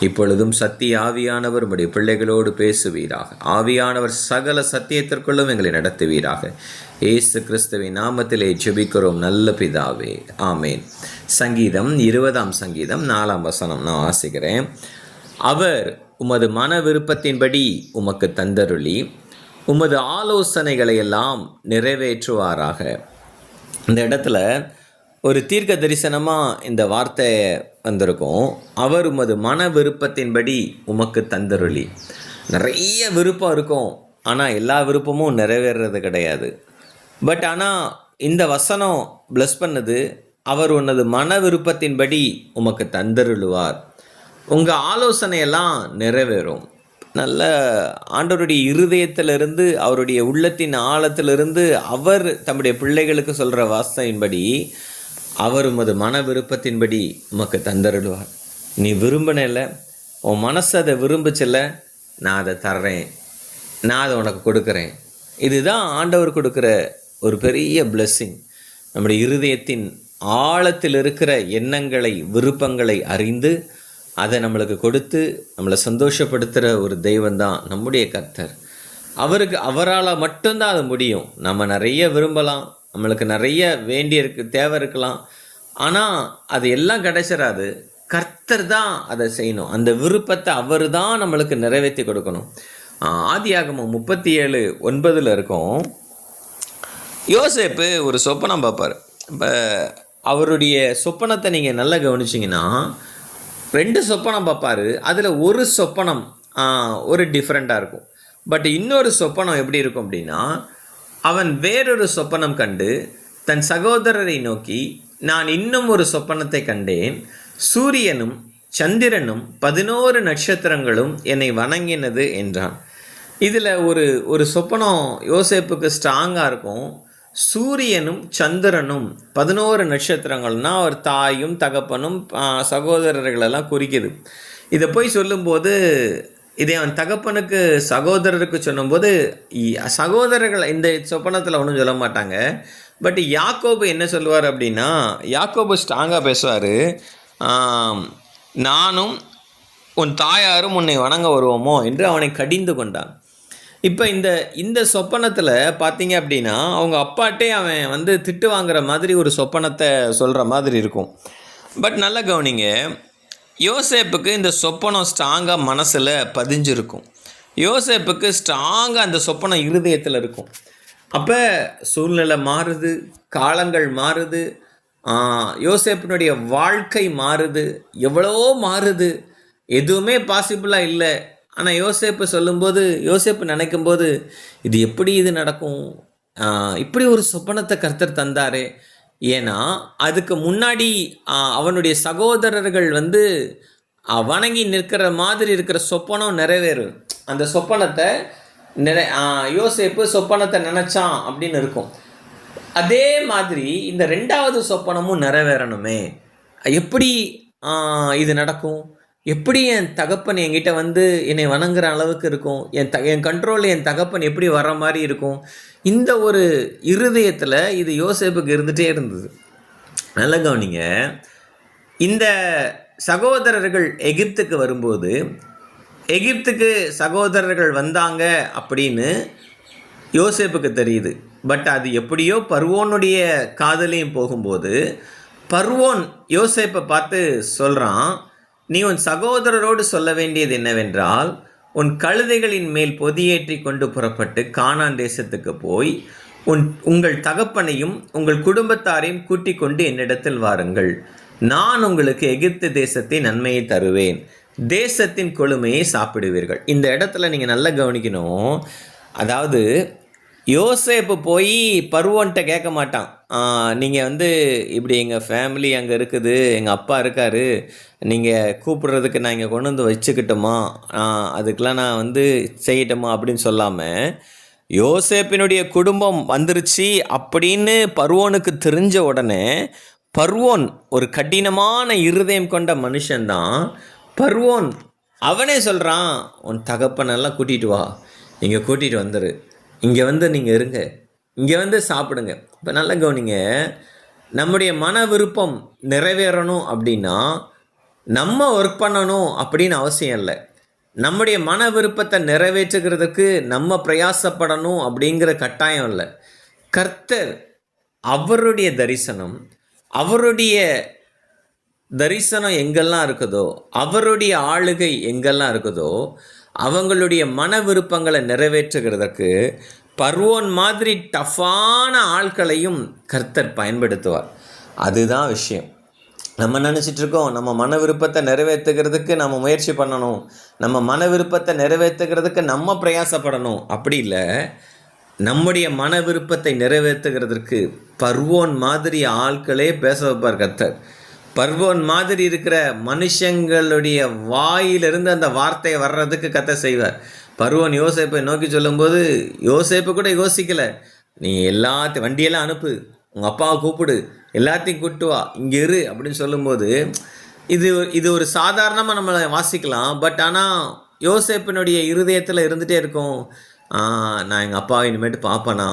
இப்பொழுதும் சத்திய ஆவியானவர் உம்முடைய பிள்ளைகளோடு பேசுவீராக. ஆவியானவர் சகல சத்தியத்திற்குள்ளும் எங்களை நடத்துவீராக. இயேசு கிறிஸ்துவின் நாமத்திலே ஜெபிக்கிறோம் நல்ல பிதாவே. ஆமேன். சங்கீதம் இருபதாம் சங்கீதம் நாலாம் வசனம் நான் வாசிக்கிறேன். அவர் உமது மன விருப்பத்தின்படி உமக்கு தந்தருளி உமது ஆலோசனைகளை எல்லாம் நிறைவேற்றுவாராக. இந்த இடத்துல ஒரு தீர்க்க தரிசனமாக இந்த வார்த்தையை வந்திருக்கும் அவர் உமது மன விருப்பத்தின்படி உமக்கு தந்தருளி. நிறைய விருப்பம் இருக்கும். ஆனால் எல்லா விருப்பமும் நிறைவேறது கிடையாது. பட் ஆனால் இந்த வசனம் ப்ளஸ் பண்ணது. அவர் உனது மன விருப்பத்தின்படி உமக்கு தந்தருளுவார். உங்கள் ஆலோசனையெல்லாம் நிறைவேறும். நல்ல ஆண்டவருடைய இருதயத்திலிருந்து அவருடைய உள்ளத்தின் ஆழத்திலிருந்து அவர் தம்முடைய பிள்ளைகளுக்கு சொல்கிற வாசனையின்படி அவர் உமது மன விருப்பத்தின்படி உமக்கு தந்தருடுவார் நீ விரும்பினில்ல உன் மனசு அதை விரும்பிச்சில்ல நான் அதை தர்றேன். நான் அதை உனக்கு கொடுக்குறேன். இதுதான் ஆண்டவர் கொடுக்குற ஒரு பெரிய பிளெஸ்ஸிங் நம்முடைய இருதயத்தின் ஆழத்தில் இருக்கிற எண்ணங்களை விருப்பங்களை அறிந்து அதை நம்மளுக்கு கொடுத்து நம்மளை சந்தோஷப்படுத்துகிற ஒரு தெய்வந்தான் நம்முடைய கர்த்தர். அவருக்கு அவரால் மட்டும்தான் அது முடியும். நம்ம நிறைய விரும்பலாம். நம்மளுக்கு நிறைய வேண்டிய இருக்கு தேவை இருக்கலாம் ஆனால் அது எல்லாம் கிடைச்சிடாது கர்த்தர் தான் அதை செய்யணும். அந்த விருப்பத்தை அவர் தான் நம்மளுக்கு நிறைவேற்றி கொடுக்கணும். ஆதி ஆதியாகமம் முப்பத்தி ஏழு ஒன்பதில் இருக்கும். யோசேப்பு ஒரு சொப்பனம் பார்ப்பார். இப்போ அவருடைய சொப்பனத்தை நீங்கள் நல்லா கவனிச்சிங்கன்னா ரெண்டு சொப்பனம் பார்ப்பாரு. அதில் ஒரு சொப்பனம் ஒரு டிஃப்ரெண்ட்டாக இருக்கும். பட் இன்னொரு சொப்பனம் எப்படி இருக்கும் அப்படின்னா அவன் வேறொரு சொப்பனம் கண்டு தன் சகோதரரை நோக்கி நான் இன்னும் ஒரு சொப்பனத்தை கண்டேன். சூரியனும் சந்திரனும் பதினோரு நட்சத்திரங்களும் என்னை வணங்கினது என்றான். இதில் ஒரு ஒரு சொப்பனம் யோசேப்புக்கு ஸ்ட்ராங்காக இருக்கும். சூரியனும் சந்திரனும் பதினோரு நட்சத்திரங்கள்னா அவர் தாயும் தகப்பனும் சகோதரர்களெல்லாம் குறிக்குது. இதை போய் சொல்லும்போது இதை அவன் தகப்பனுக்கு சகோதரருக்கு சொல்லும்போது சகோதரர்கள் இந்த சொப்பனத்தில் ஒன்றும் சொல்ல மாட்டாங்க. பட் யாக்கோபு என்ன சொல்லுவார் அப்படின்னா யாக்கோபு ஸ்ட்ராங்காக பேசுவார். நானும் உன் தாயாரும் உன்னை வணங்க வருவோமோ என்று அவனை கடிந்து கொண்டான். இப்போ இந்த இந்த சொப்பனத்தில் பார்த்தீங்க அப்படின்னா அவங்க அப்பாட்டே அவன் வந்து திட்டு வாங்குற மாதிரி ஒரு சொப்பனத்தை சொல்கிற மாதிரி இருக்கும். பட் நல்லா கவனிங்க யோசேப்புக்கு இந்த சொப்பனம் ஸ்ட்ராங்காக மனசில் பதிஞ்சிருக்கும். யோசேப்புக்கு ஸ்ட்ராங்காக அந்த சொப்பனம் இருதயத்தில் இருக்கும். அப்போ சூழ்நிலை மாறுது காலங்கள் மாறுது யோசேப்பினுடைய வாழ்க்கை மாறுது எவ்வளோ மாறுது எதுவுமே பாசிபிளாக இல்லை. ஆனால் யோசேப்பு சொல்லும்போது யோசேப்பு நினைக்கும்போது இது எப்படி இது நடக்கும்? இப்படி ஒரு சொப்பனத்தை கர்த்தர் தந்தாரே ஏன்னா அதுக்கு முன்னாடி அவனுடைய சகோதரர்கள் வந்து வணங்கி நிற்கிற மாதிரி இருக்கிற சொப்பனம் நிறைவேறும் அந்த சொப்பனத்தை நிறை யோசிப்பு சொப்பனத்தை நினச்சான் அப்படின்னு இருக்கும். அதே மாதிரி இந்த ரெண்டாவது சொப்பனமும் நிறைவேறணுமே. எப்படி இது நடக்கும்? எப்படி என் தகப்பன் என்கிட்ட வந்து என்னை வணங்குற அளவுக்கு இருக்கும்? என் த என் கண்ட்ரோலில் என் தகப்பன் எப்படி வர்ற மாதிரி இருக்கும்? இந்த ஒரு இருதயத்தில் இது யோசேப்புக்கு இருந்துகிட்டே இருந்தது. நல்ல கவனிங்க. இந்த சகோதரர்கள் எகிப்துக்கு வரும்போது எகிப்துக்கு சகோதரர்கள் வந்தாங்க அப்படின்னு யோசேப்புக்கு தெரியுது. பட் அது எப்படியோ பர்வோனுடைய காதலையும் போகும்போது பர்வோன் யோசேப்பை பார்த்து சொல்கிறான் நீ உன் சகோதரரோடு சொல்ல வேண்டியது என்னவென்றால் உன் கழுதைகளின் மேல் பொதியேற்றி கொண்டு புறப்பட்டு கானான் தேசத்துக்கு போய் உன் உங்கள் தகப்பனையும் உங்கள் குடும்பத்தாரையும் கூட்டிக் கொண்டு என்னிடத்தில் வாருங்கள். நான் உங்களுக்கு எகிப்து தேசத்தின் நன்மையை தருவேன். தேசத்தின் கொழுமையை சாப்பிடுவீர்கள். இந்த இடத்துல நீங்கள் நல்லா கவனிக்கணும். அதாவது யோசேப்பு போய் பருவன்ட்ட கேட்க மாட்டான். நீங்கள் வந்து இப்படி எங்கள் ஃபேமிலி அங்கே இருக்குது எங்கள் அப்பா இருக்கார் நீங்கள் கூப்பிடுறதுக்கு நான் இங்கே கொண்டு வந்து வச்சுக்கிட்டோமா? அதுக்கெலாம் நான் வந்து செய்யட்டுமா? அப்படின்னு சொல்லாமல் யோசேப்பினுடைய குடும்பம் வந்துருச்சு. அப்படின்னு பருவோனுக்கு தெரிஞ்ச உடனே பர்வோன் ஒரு கடினமான இருதயம் கொண்ட மனுஷன்தான். பர்வோன் அவனே சொல்கிறான் உன் தகப்பனெல்லாம் கூட்டிகிட்டு வா இங்கே கூட்டிகிட்டு வந்துரு. இங்கே வந்து நீங்கள் இருங்க. இங்கே வந்து சாப்பிடுங்க. இப்போ நல்லா கவனிங்க. நம்முடைய மன விருப்பம் நிறைவேறணும் அப்படின்னா நம்ம ஒர்க் பண்ணணும் அப்படின்னு அவசியம் இல்லை. நம்முடைய மன விருப்பத்தை நிறைவேற்றுகிறதுக்கு நம்ம பிரயாசப்படணும் அப்படிங்கிற கட்டாயம் இல்லை. கர்த்தர் அவருடைய தரிசனம் அவருடைய தரிசனம் எங்கெல்லாம் இருக்குதோ அவருடைய ஆளுகை எங்கெல்லாம் இருக்குதோ அவங்களுடைய மன விருப்பங்களை நிறைவேற்றுகிறதுக்கு பர்வோன் மாதிரி டஃப்பான ஆட்களையும் கர்த்தர் பயன்படுத்துவார். அதுதான் விஷயம். நம்ம நினச்சிட்டு இருக்கோம் நம்ம மன விருப்பத்தை நிறைவேற்றுகிறதுக்கு நம்ம முயற்சி பண்ணணும் நம்ம மன விருப்பத்தை நிறைவேற்றுகிறதுக்கு நம்ம பிரயாசப்படணும். அப்படி இல்லை நம்முடைய மன விருப்பத்தை நிறைவேற்றுகிறதற்கு பர்வோன் மாதிரி ஆட்களே பேச வைப்பார் கர்த்தர். பர்வோன் மாதிரி இருக்கிற மனுஷங்களுடைய வாயிலிருந்து அந்த வார்த்தை வர்றதுக்கு கத்த செய்வார். பர்வோன் யோசேப்பை நோக்கி சொல்லும்போது யோசிப்பை கூட யோசிக்கலை. நீ எல்லாத்தையும் வண்டியெல்லாம் அனுப்பு. உங்கள் அப்பாவை கூப்பிடு. எல்லாத்தையும் கூப்பிட்டு வா. இங்கே இரு. அப்படின்னு சொல்லும்போது இது இது ஒரு சாதாரணமாக நம்மளை வாசிக்கலாம். பட் ஆனால் யோசேப்பினுடைய இருதயத்தில் இருந்துகிட்டே இருக்கும். நான் எங்கள் அப்பாவை இனிமேட்டு பார்ப்பேனா?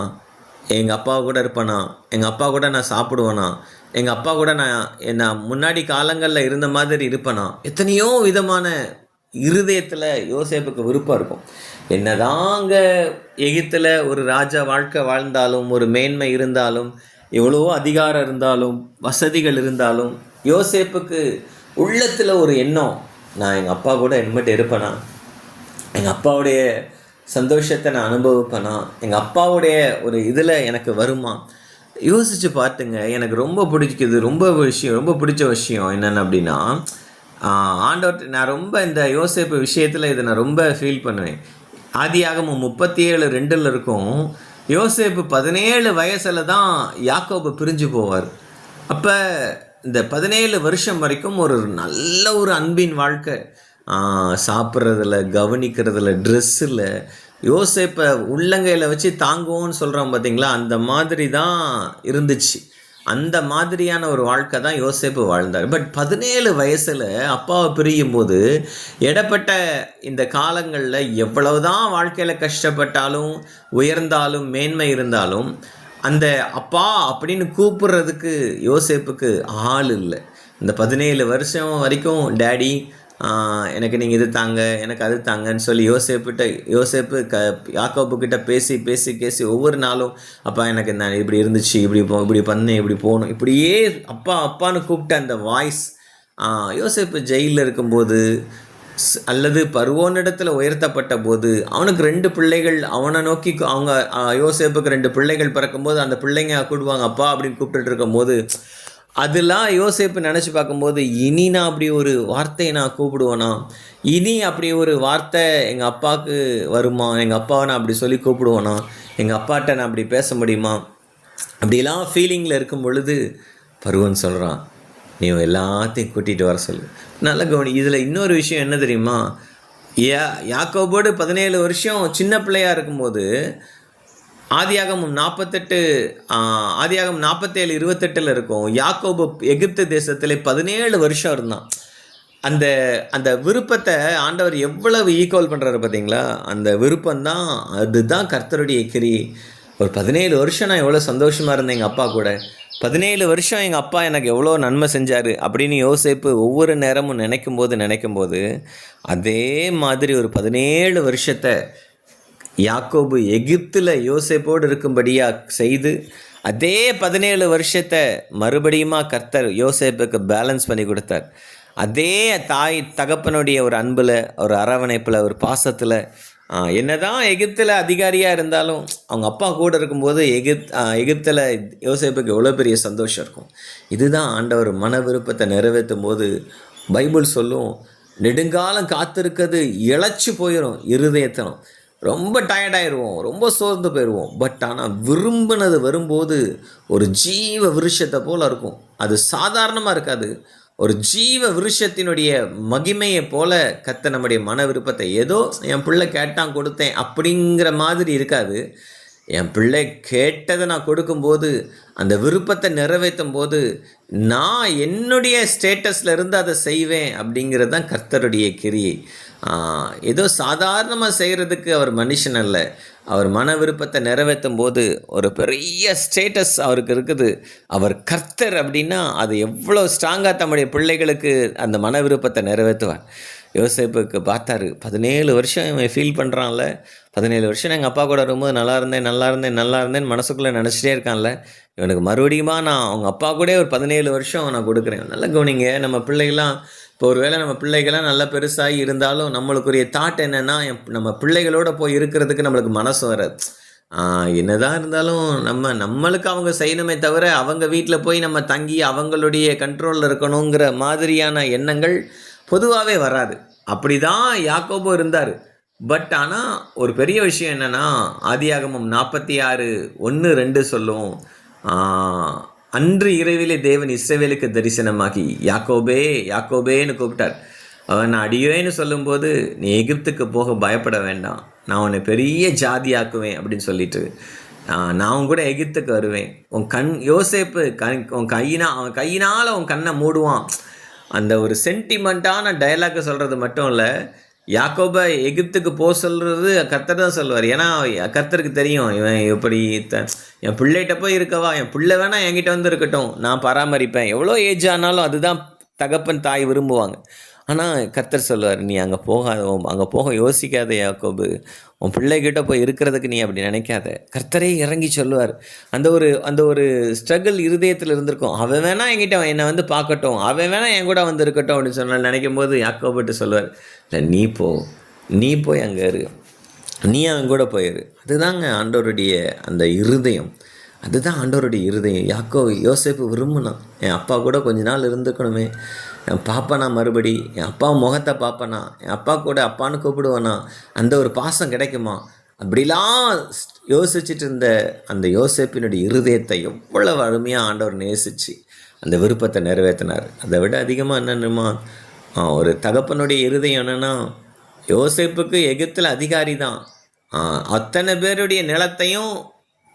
எங்கள் அப்பா கூட இருப்பேனா? எங்கள் அப்பா கூட நான் சாப்பிடுவேனா? எங்கள் அப்பா கூட நான் என்ன முன்னாடி காலங்களில் இருந்த மாதிரி இருப்பேனா? எத்தனையோ விதமான இருதயத்தில் யோசேப்புக்கு விருப்பம் இருக்கும். என்னதாங்க எகிப்தில் ஒரு ராஜா வாழ்க்கை வாழ்ந்தாலும் ஒரு மேன்மை இருந்தாலும் எவ்வளவோ அதிகாரம் இருந்தாலும் வசதிகள் இருந்தாலும் யோசேப்புக்கு உள்ளத்தில் ஒரு எண்ணம் நான் எங்கள் அப்பா கூட இனிமேட்டு இருப்பேனா? எங்கள் அப்பாவுடைய சந்தோஷத்தை நான் அனுபவிப்பேனா? எங்கள் அப்பாவுடைய ஒரு இதில் எனக்கு வருமா? யோசித்து பார்த்துங்க. எனக்கு ரொம்ப பிடிக்குது. ரொம்ப விஷயம் ரொம்ப பிடிச்ச விஷயம் என்னென்ன அப்படின்னா ஆண்டவர் நான் ரொம்ப இந்த யோசேப்பு விஷயத்தில் இதை நான் ரொம்ப ஃபீல் பண்ணுவேன். ஆதியாக முப்பத்தி ஏழு ரெண்டில் இருக்கும் யோசேப்பு பதினேழு வயசில் தான் யாக்கோபு பிரிஞ்சு போவார். அப்போ இந்த பதினேழு வருஷம் வரைக்கும் ஒரு நல்ல ஒரு அன்பின் வாழ்க்கை. சாப்பிட்றதுல கவனிக்கிறதுல ட்ரெஸ்ஸில் யோசேப்பை உள்ளங்கையில் வச்சு தாங்குவோன்னு சொல்கிறோம் பார்த்தீங்களா அந்த மாதிரி தான் இருந்துச்சு. அந்த மாதிரியான ஒரு வாழ்க்கை தான் யோசேப்பு வாழ்ந்தார். பட் பதினேழு வயசில் அப்பாவை பிரியும் போது இடப்பட்ட இந்த காலங்களில் எவ்வளவுதான் வாழ்க்கையில் கஷ்டப்பட்டாலும் உயர்ந்தாலும் மேன்மை இருந்தாலும் அந்த அப்பா அப்படின்னு கூப்பிடுறதுக்கு யோசேப்புக்கு ஆள் இல்லை. இந்த பதினேழு வருஷம் வரைக்கும் டேடி எனக்கு நீங்கள் இது தாங்க எனக்கு அது தாங்கன்னு சொல்லி யோசேப்புகிட்ட யோசேப்பு க யாக்கோப்பு கிட்ட பேசி பேசி பேசி ஒவ்வொரு நாளும் அப்பா எனக்கு நான் இப்படி இருந்துச்சு இப்படி போ இப்படி பண்ணேன் இப்படி போகணும். இப்படியே அப்பா அப்பான்னு கூப்பிட்ட அந்த வாய்ஸ் யோசேப்பு ஜெயிலில் இருக்கும்போது அல்லது பருவோனிடத்தில் உயர்த்தப்பட்ட போது அவனுக்கு ரெண்டு பிள்ளைகள் அவனை நோக்கி அவங்க ஆ, யோசேப்புக்கு ரெண்டு பிள்ளைகள் பிறக்கும்போது அந்த பிள்ளைங்க கூப்பிடுவாங்க அப்பா அப்படின்னு கூப்பிட்டுட்டு இருக்கும்போது அதெல்லாம் யோசிப்பு நினச்சி பார்க்கும்போது இனி நான் அப்படி ஒரு வார்த்தையை நான் கூப்பிடுவேனா? இனி அப்படி ஒரு வார்த்தை எங்கள் அப்பாவுக்கு வருமா? எங்கள் அப்பாவை நான் அப்படி சொல்லி கூப்பிடுவேனா? எங்கள் அப்பாட்ட நான் அப்படி பேச முடியுமா? அப்படிலாம் ஃபீலிங்கில் இருக்கும் பொழுது பருவன் சொல்கிறான் நீ எல்லாத்தையும் கூட்டிகிட்டு வர சொல்லு. நல்ல கவனி. இதில் இன்னொரு விஷயம் என்ன தெரியுமா? யா யாக்கோபோடு பதினேழு வருஷம் சின்ன பிள்ளையாக இருக்கும்போது ஆதியாகமும் நாற்பத்தெட்டு ஆதியாகம் நாற்பத்தேழு இருபத்தெட்டில் இருக்கும். யாக்கோபு எகிப்து தேசத்தில் பதினேழு வருஷம் இருந்தான். அந்த அந்த விருப்பத்தை ஆண்டவர் எவ்வளவு ஈக்குவல் பண்ணுறாரு பார்த்தீங்களா அந்த விருப்பம்தான் அதுதான் கர்த்தருடைய கிரி. ஒரு பதினேழு வருஷம் நான் எவ்வளோ சந்தோஷமாக இருந்தேன் எங்கள் அப்பா கூட. பதினேழு வருஷம் எங்கள் அப்பா எனக்கு எவ்வளோ நன்மை செஞ்சார் அப்படின்னு யோசிப்பு ஒவ்வொரு நேரமும் நினைக்கும் போது நினைக்கும் போது அதே மாதிரி ஒரு பதினேழு வருஷத்தை யாக்கோபு எகிப்தில் யோசேப்போடு இருக்கும்படியாக செய்து அதே பதினேழு வருஷத்தை மறுபடியுமா கர்த்தர் யோசேப்புக்கு பேலன்ஸ் பண்ணி கொடுத்தார். அதே தாய் தகப்பனுடைய ஒரு அன்பில் ஒரு அரவணைப்பில் ஒரு பாசத்தில் என்னதான் எகிப்தில் அதிகாரியாக இருந்தாலும் அவங்க அப்பா கூட இருக்கும்போது எகிப்த் எகிப்தில் யோசேப்புக்கு எவ்வளோ பெரிய சந்தோஷம் இருக்கும். இதுதான் ஆண்டவர் மன விருப்பத்தை நிறைவேற்றும் போது பைபிள் சொல்லும் நெடுங்காலம் காத்திருக்கிறது இழைச்சி போயிடும் இருதயத்தனம். ரொம்ப டயர்டாயிருவோம் ரொம்ப சோர்ந்து போயிடுவோம் பட் ஆனால் விரும்பினது வரும்போது ஒரு ஜீவ விருஷத்தை போல் இருக்கும். அது சாதாரணமாக இருக்காது. ஒரு ஜீவ விருஷத்தினுடைய மகிமையை போல கத்த நம்முடைய மன விருப்பத்தை ஏதோ என் பிள்ளை கேட்டான் கொடுத்தேன் அப்படிங்கிற மாதிரி இருக்காது. என் பிள்ளை கேட்டதை நான் கொடுக்கும்போது அந்த விருப்பத்தை நிறைவேற்றும் போது நான் என்னுடைய ஸ்டேட்டஸில் இருந்து அதை செய்வேன் அப்படிங்கிறது தான் கர்த்தருடைய கிரியை. ஏதோ சாதாரணமாக செய்கிறதுக்கு அவர் மனுஷன் அல்ல. அவர் மன விருப்பத்தை நிறைவேற்றும் போது ஒரு பெரிய ஸ்டேட்டஸ் அவருக்கு இருக்குது. அவர் கர்த்தர் அப்படின்னா அது எவ்வளோ ஸ்ட்ராங்காக தம்முடைய பிள்ளைகளுக்கு அந்த மன விருப்பத்தை நிறைவேற்றுவார். யோசிப்புக்கு பார்த்தாரு பதினேழு வருஷம் இவன் ஃபீல் பண்ணுறான்ல பதினேழு வருஷம் எங்கள் அப்பா கூட வரும்போது நல்லா இருந்தேன் நல்லா இருந்தேன் நல்லா இருந்தேன் மனசுக்குள்ளே நினச்சிட்டே இருக்கான்ல. இவனுக்கு மறுபடியுமா நான் அவங்க அப்பா கூட ஒரு பதினேழு வருஷம் நான் கொடுக்குறேன். நல்ல கவனிங்க நம்ம பிள்ளைகள்லாம் இப்போ ஒருவேளை நம்ம பிள்ளைகளாம் நல்லா பெருசாகி இருந்தாலும் நம்மளுக்குரிய தாட் என்னென்னா நம்ம பிள்ளைகளோட போய் இருக்கிறதுக்கு நம்மளுக்கு மனசு வராது. என்னதான் இருந்தாலும் நம்ம நம்மளுக்கு அவங்க செய்யணுமே தவிர அவங்க வீட்டில் போய் நம்ம தங்கி அவங்களுடைய கண்ட்ரோலில் இருக்கணுங்கிற மாதிரியான எண்ணங்கள் பொதுவாகவே வராது. அப்படி தான் யாக்கோபு இருந்தார். பட் ஆனால் ஒரு பெரிய விஷயம் என்னென்னா ஆதியாகமம் நாற்பத்தி ஆறு ஒன்று ரெண்டு சொல்லும். அன்று இரவிலே தேவன் இஸ்ரவேலுக்கு தரிசனமாகி யாக்கோபே யாக்கோபேன்னு கூப்பிட்டார். அவன் நான் அடியோன்னு சொல்லும்போது நீ எகிப்துக்கு போக பயப்பட வேண்டாம். நான் உன்னை பெரிய ஜாதியாக்குவேன் அப்படின்னு சொல்லிட்டு நான் உன் கூட எகிப்துக்கு வருவேன். உன் கண் யோசேப்பு கண் உன் கையினா அவன் கையினால் உன் கண்ணை மூடுவான். அந்த ஒரு சென்டிமெண்ட்டான டயலாக்கை சொல்கிறது மட்டும் இல்லை யாக்கோபை எகிப்துக்கு போக சொல்கிறது கர்த்தர் தான் சொல்லுவார். ஏன்னா கர்த்தருக்கு தெரியும் இவன் இப்படி த என் பிள்ளைகிட்ட போய் இருக்கவா? என் பிள்ளை வேணால் என்கிட்ட வந்து இருக்கட்டும். நான் பராமரிப்பேன். எவ்வளோ ஏஜ் ஆனாலும் அதுதான் தகப்பன் தாய் விரும்புவாங்க. ஆனால் கர்த்தர் சொல்லுவார் நீ அங்கே போகாத அங்கே போக யோசிக்காத யாக்கோபு. உன் பிள்ளைகிட்ட போய் இருக்கிறதுக்கு நீ அப்படி நினைக்காத. கர்த்தரே இறங்கி சொல்லுவார். அந்த ஒரு அந்த ஒரு ஸ்ட்ரகிள் இருதயத்தில் இருந்திருக்கும். அவன் வேணா என்கிட்ட என்னை வந்து பார்க்கட்டும். அவன் வேணா என் கூட வந்து இருக்கட்டும் அப்படின்னு சொன்னால் நினைக்கும் போது யாக்கோபிட்டு சொல்லுவார் இல்லை நீ போ. நீ போய் அங்கே இரு. நீ அவன் கூட போயிரு அதுதாங்க ஆண்டோருடைய அந்த இருதயம். அதுதான் ஆண்டவருடைய இருதயம். யாக்கோ யோசேப்பு விரும்பினான் என் அப்பா கூட கொஞ்ச நாள் இருந்துக்கணுமே. என் பாப்பனா மறுபடி? என் அப்பா முகத்தை பார்ப்பனா என் அப்பா கூட அப்பான்னு கூப்பிடுவானா? அந்த ஒரு பாசம் கிடைக்குமா? அப்படிலாம் யோசிச்சுட்டு இருந்த அந்த யோசேப்பினுடைய இருதயத்தை எவ்வளவு அருமையாக ஆண்டவர் நேசிச்சு. அந்த விருப்பத்தை நிறைவேற்றினார். அதை விட அதிகமாக என்னென்னமா ஒரு தகப்பனுடைய இருதயம் என்னென்னா யோசேப்புக்கு எகிப்தில் அதிகாரி தான். அத்தனை பேருடைய நிலத்தையும்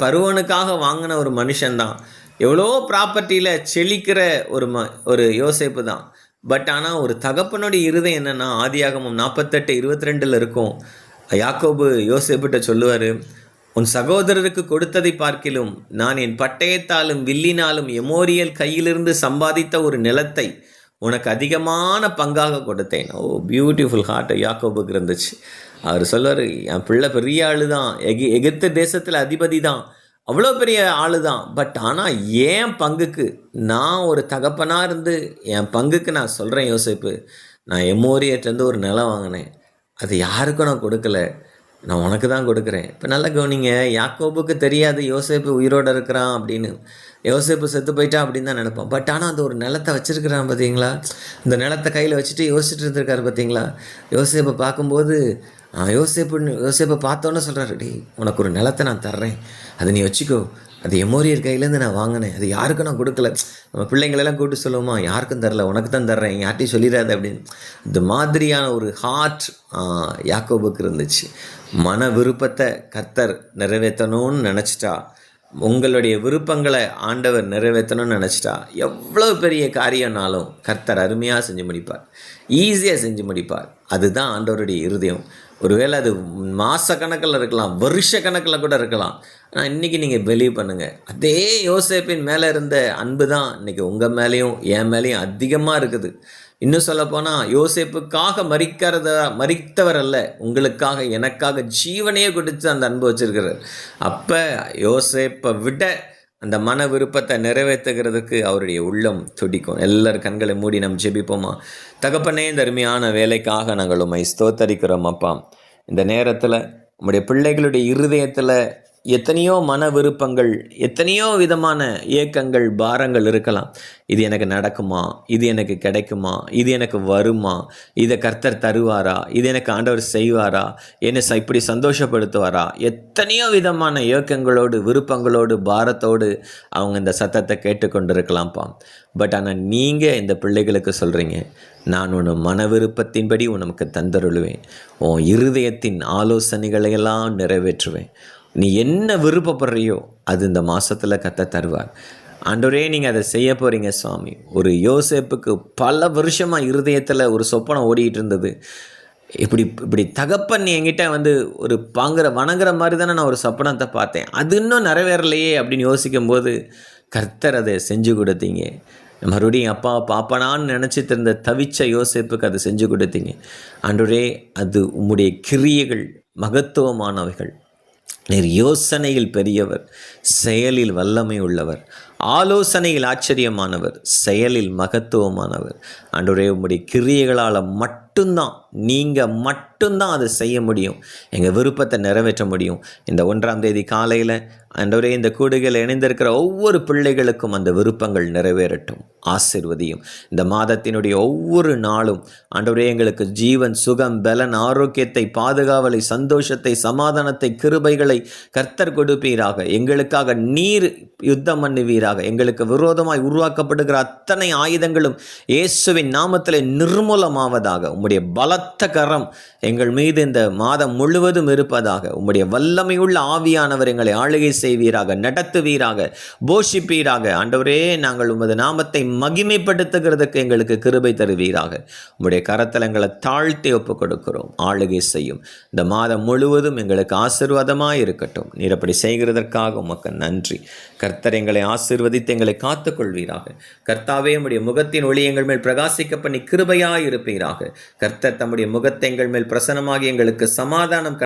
பருவனுக்காக வாங்கின ஒரு மனுஷன்தான். எவ்வளோ ப்ராப்பர்ட்டியில் செழிக்கிற ஒரு ம ஒரு யோசேப்பு தான் பட் ஆனால் ஒரு தகப்பனுடைய இருதயம் என்னென்னா ஆதியாகமும் நாற்பத்தெட்டு இருபத்தி ரெண்டில் இருக்கும். யாக்கோபு யோசிப்பிட்ட சொல்லுவார் உன் சகோதரருக்கு கொடுத்ததை பார்க்கிலும் நான் என் பட்டயத்தாலும் வில்லினாலும் எமோரியல் கையிலிருந்து சம்பாதித்த ஒரு நிலத்தை உனக்கு அதிகமான பங்காக கொடுத்தேன். ஓ பியூட்டிஃபுல் ஹார்ட் யாக்கோபுக்கு இருந்துச்சு. அவர் சொல்வார் என் பிள்ளை பெரிய ஆளு தான் எகி எகிப்து தேசத்தில் அதிபதி தான் அவ்வளோ பெரிய ஆளு தான் பட் ஆனால் ஏன் பங்குக்கு? நான் ஒரு தகப்பனாக இருந்து என் பங்குக்கு நான் சொல்கிறேன் யோசிப்பு. நான் எமோரியர்லேருந்து ஒரு நிலம் வாங்கினேன். அது யாருக்கும் நான் கொடுக்கல. நான் உனக்கு தான் கொடுக்குறேன். இப்போ நல்லா கவனிங்க யாக்கோபுக்கு தெரியாது யோசேப்பு உயிரோடு இருக்கிறான் அப்படின்னு. யோசேப்பு செத்து போயிட்டா அப்படின்னு தான் நினைப்பான் பட் ஆனால் அந்த ஒரு நிலத்தை வச்சுருக்கிறான் பார்த்தீங்களா இந்த நிலத்தை கையில் வச்சுட்டு யோசிச்சுட்டு இருந்திருக்காரு பார்த்தீங்களா யோசிப்பை பார்க்கும்போது யோசேப்புன்னு யோசேப்பை பார்த்தோன்னே சொல்கிறாரு டேய் உனக்கு ஒரு நிலத்தை நான் தர்றேன். அதை நீ வச்சுக்கோ. அது எமோரியர் கையிலேருந்து நான் வாங்கினேன். அது யாருக்கும் நான் கொடுக்கல. நம்ம பிள்ளைங்களெல்லாம் கூப்பிட்டு சொல்லுவோமா யாருக்கும் தரல உனக்கு தான் தர்றேன். யார்ட்டையும் சொல்லிடாது அப்படின்னு. இந்த மாதிரியான ஒரு ஹார்ட் யாக்கோபுக்கு இருந்துச்சு. மன விருப்பத்தை கர்த்தர் நிறைவேற்றணும்னு நினச்சிட்டா உங்களுடைய விருப்பங்களை ஆண்டவர் நிறைவேற்றணும்னு நினச்சிட்டா எவ்வளோ பெரிய காரியம்னாலும் கர்த்தர் அருமையாக செஞ்சு முடிப்பார். ஈஸியாக செஞ்சு முடிப்பார். அதுதான் ஆண்டவருடைய இருதயம். ஒருவேளை அது மாத கணக்கில் இருக்கலாம் வருஷ கணக்கில் கூட இருக்கலாம். ஆனால் இன்றைக்கி நீங்கள் பிலீவ் பண்ணுங்கள் அதே யோசேப்பின் மேலே இருந்த அன்பு தான் இன்றைக்கி உங்கள் மேலேயும் என் மேலேயும் அதிகமாக இருக்குது. இன்னும் சொல்லப்போனால் யோசேப்புக்காக மறிக்கிறத மறித்தவர் அல்ல உங்களுக்காக எனக்காக ஜீவனையே கொடுத்து அந்த அன்பு வச்சுருக்கிறார். அப்போ யோசேப்பை விட அந்த மன விருப்பத்தை நிறைவேற்றுகிறதுக்கு அவருடைய உள்ளம் துடிக்கும். எல்லார் கண்களை மூடி நம் ஜெபிப்போமா? தகப்பனே இந்த அருமையான வேலைக்காக நாங்கள் உண்மை ஸ்தோத்தரிக்கிறோம் அப்பா. இந்த நேரத்தில் நம்முடைய பிள்ளைகளுடைய இருதயத்தில் எத்தனையோ மன விருப்பங்கள் எத்தனையோ விதமான ஏக்கங்கள் பாரங்கள் இருக்கலாம். இது எனக்கு நடக்குமா? இது எனக்கு கிடைக்குமா? இது எனக்கு வருமா? இதை கர்த்தர் தருவாரா? இது எனக்கு ஆண்டவர் செய்வாரா? என்னை ச- இப்படி சந்தோஷப்படுத்துவாரா? எத்தனையோ விதமான ஏக்கங்களோடு விருப்பங்களோடு பாரத்தோடு அவங்க இந்த சத்தத்தை கேட்டுக்கொண்டிருக்கலாம்ப்பா. பட் ஆனால் நீங்கள் இந்த பிள்ளைகளுக்கு சொல்கிறீங்க நான் உன் மன விருப்பத்தின்படி உனக்கு தந்தருளுவேன். உன் இருதயத்தின் ஆலோசனைகளையெல்லாம் நிறைவேற்றுவேன். நீ என்ன விருப்பப்படுறியோ அது இந்த மாதத்தில் கத்த தருவார். ஆண்டவரே நீங்கள் அதை செய்ய போகிறீங்க சுவாமி. ஒரு யோசேப்புக்கு பல வருஷமாக இருதயத்தில் ஒரு சொப்பனம் ஓடிக்கிட்டு இருந்தது. இப்படி இப்படி தகப்பன் என்கிட்ட வந்து ஒரு பாங்குற வணங்குற மாதிரி தானே நான் ஒரு சொப்பனத்தை பார்த்தேன். அது இன்னும் நிறைவேறலையே அப்படின்னு யோசிக்கும் போது கர்த்தர் அதை செஞ்சு கொடுத்தீங்க. மறுபடியும் அப்பா பாப்பனான்னு நினச்சிட்டு இருந்த தவிச்ச யோசேப்புக்கு அதை செஞ்சு கொடுத்தீங்க. ஆண்டவரே அது உம்முடைய கிரியைகள் மகத்துவமானவைகள். நீர் யோசனையில் பெரியவர் செயலில் வல்லமை உள்ளவர். ஆலோசனையில் ஆச்சரியமானவர் செயலில் மகத்துவமானவர். ஆண்டவரே உங்களுடைய கிரியைகளால் மட்டும்தான் நீங்கள் மட்டும்தான் அதை செய்ய முடியும். எங்கள் விருப்பத்தை நிறைவேற்ற முடியும். இந்த ஒன்றாம் தேதி காலையில் ஆண்டவரே இந்த கூடுகையில் இணைந்திருக்கிற ஒவ்வொரு பிள்ளைகளுக்கும் அந்த விருப்பங்கள் நிறைவேறட்டும். ஆசிர்வதியும். இந்த மாதத்தினுடைய ஒவ்வொரு நாளும் ஆண்டவரே எங்களுக்கு ஜீவன் சுகம் பலன் ஆரோக்கியத்தை பாதுகாவலை சந்தோஷத்தை சமாதானத்தை கிருபைகளை கர்த்தர் கொடுப்பீராக. எங்களுக்காக நீர் யுத்தம் பண்ணுவீராக. எங்களுக்கு விரோதமாய் உருவாக்கப்படுகிற அத்தனை ஆயுதங்களும் இயேசுவின் நாமத்தில் நிர்மூலமாவதாக உம்முடைய பலத்த கரம் எங்கள் மீது இந்த மாதம் முழுவதும் இருப்பதாக உம்முடைய வல்லமையுள்ள ஆவியானவர் எங்களை ஆளுகை செய்வீராக நடத்துவீராக போஷிப்பீராக. ஆண்டவரே நாங்கள் உமது நாமத்தை மகிமைப்படுத்துகிறதுக்கு எங்களுக்கு கிருபை தருவீராக. உம்முடைய கரத்தில் எங்களை தாழ்த்தி ஒப்புக் கொடுக்கிறோம் ஆளுகை செய்யும். இந்த மாதம் முழுவதும் எங்களுக்கு ஆசீர்வாதமாக இருக்கட்டும். நீர் அப்படி செய்கிறதற்காக உமக்கு நன்றி. கர்த்தர் எங்களை ஆசீர்வதித்து எங்களை காத்துக்கொள்வீராக. கர்த்தாவே உம்முடைய முகத்தின் ஒளி எங்கள் மேல் பிரகாசிக்க பண்ணி கிருபையாயிருப்பீராக கர்த்தர் தம்முடைய முகத்தை எங்கள் மேல் பிரசனமாகி எங்களுக்கு சமாதானம்